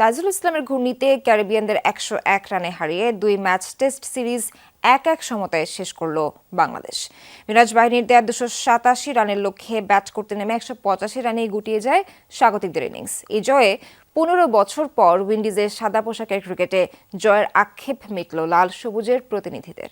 তাজুল ইসলামের ঘূর্ণিতে ক্যারিবিয়ানদের একশো এক রানে হারিয়ে দুই ম্যাচ টেস্ট সিরিজ এক এক সমতায় শেষ করল বাংলাদেশ। মিরাজ বাহিনীর দেয়া দুশো সাতাশি রানের লক্ষ্যে ব্যাট করতে নেমে একশো পঁচাশি রানেই গুটিয়ে যায় স্বাগতিকদের ইনিংস। এই জয়ে পনেরো বছর পর উইন্ডিজের সাদা পোশাকের ক্রিকেটে জয়ের আক্ষেপ মিটল লাল সবুজের প্রতিনিধিদের।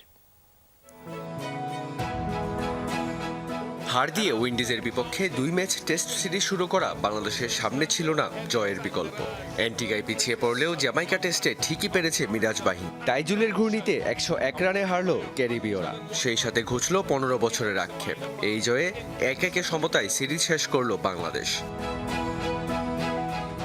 হার দিয়ে উইন্ডিজের বিপক্ষে দুই ম্যাচ টেস্ট সিরিজ শুরু করা বাংলাদেশের সামনে ছিল না জয়ের বিকল্প। অ্যান্টিগায় পিছিয়ে পড়লেও জ্যামাইকা টেস্টে ঠিকই পেরেছে মিরাজ বাহিনী টাইজুলের ঘূর্ণিতে একশো এক রানে হারল ক্যারিবীয়রা। সেই সাথে ঘুচল পনেরো বছরের আক্ষেপ। এই জয়ে এক একে সমতায় সিরিজ শেষ করল বাংলাদেশ।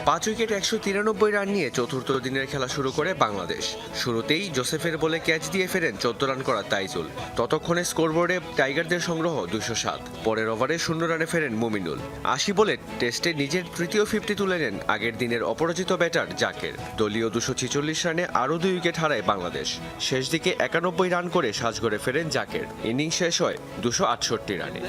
পাঁচ উইকেট একশো তিরানব্বই রান নিয়ে চতুর্থ দিনের খেলা শুরু করে বাংলাদেশ। শুরুতেই জোসেফের বলে ক্যাচ দিয়ে ফেরেন চোদ্দ রান করা তাইজুল। ততক্ষণে স্কোরবোর্ডে টাইগারদের সংগ্রহ দুশো সাত। পরের ওভারে শূন্য রানে ফেরেন মুমিনুল। আশি বলে টেস্টে নিজের তৃতীয় ফিফটি তুলে নেন আগের দিনের অপরাজিত ব্যাটার জাকের। দলীয় দুশো ছিচল্লিশ রানে আরও দুই উইকেট হারায় বাংলাদেশ। শেষ দিকে একানব্বই রান করে সাজগড়ে ফেরেন জাকের। ইনিংস শেষ হয় দুশো আটষট্টি রানে।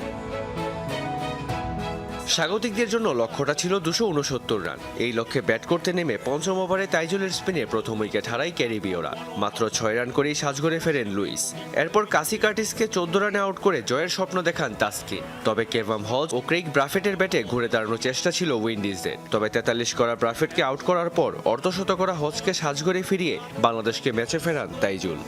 স্বাগতিকদের জন্য লক্ষ্যটা ছিল দুশো উনসত্তর রান। এই লক্ষ্যে ব্যাট করতে নেমে পঞ্চম ওভারে তাইজুলের স্পিনে প্রথম উইকেট হারায় ক্যারিবীয়রা। মাত্র ছয় রান করেই সাজগড়ে ফেরেন লুইস। এরপর কাসি কার্টিসকে চোদ্দ রানে আউট করে জয়ের স্বপ্ন দেখান তাস্কি তবে কেভাম হজ ও ক্রেইগ ব্রাফেটের ব্যাটে ঘুরে দাঁড়ানোর চেষ্টা ছিল উইন্ডিজদের। তবে তেতাল্লিশ করা ব্রাফেটকে আউট করার পর অর্ধশত করা হজকে সাজগড়ে ফিরিয়ে বাংলাদেশকে ম্যাচে ফেরান তাইজুল।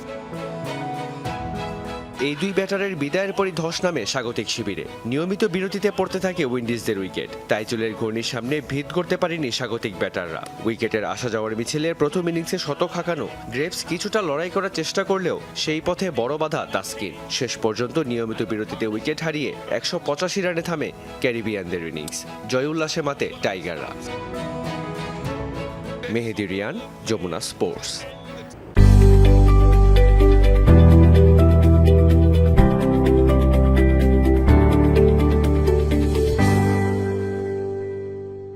এই দুই ব্যাটারের বিদায়ের পরই ধস নামে স্বাগতিক শিবিরে। নিয়মিত বিরতিতে পড়তে থাকে উইন্ডিজদের উইকেট। তাইজুলের ঘূর্ণির সামনে ভিত করতে পারেনি স্বাগতিক ব্যাটাররা। উইকেটের আসা যাওয়ার মিছিলে প্রথম ইনিংসে শতক হাঁকানো, গ্রেভস কিছুটা লড়াই করার চেষ্টা করলেও সেই পথে বড় বাধা তাস্কিন। শেষ পর্যন্ত নিয়মিত বিরতিতে উইকেট হারিয়ে একশো পঁচাশি রানে থামে ক্যারিবিয়ানদের ইনিংস। জয় উল্লাসে মাতে টাইগাররা। মেহেদি রিয়ান, যমুনা স্পোর্টস।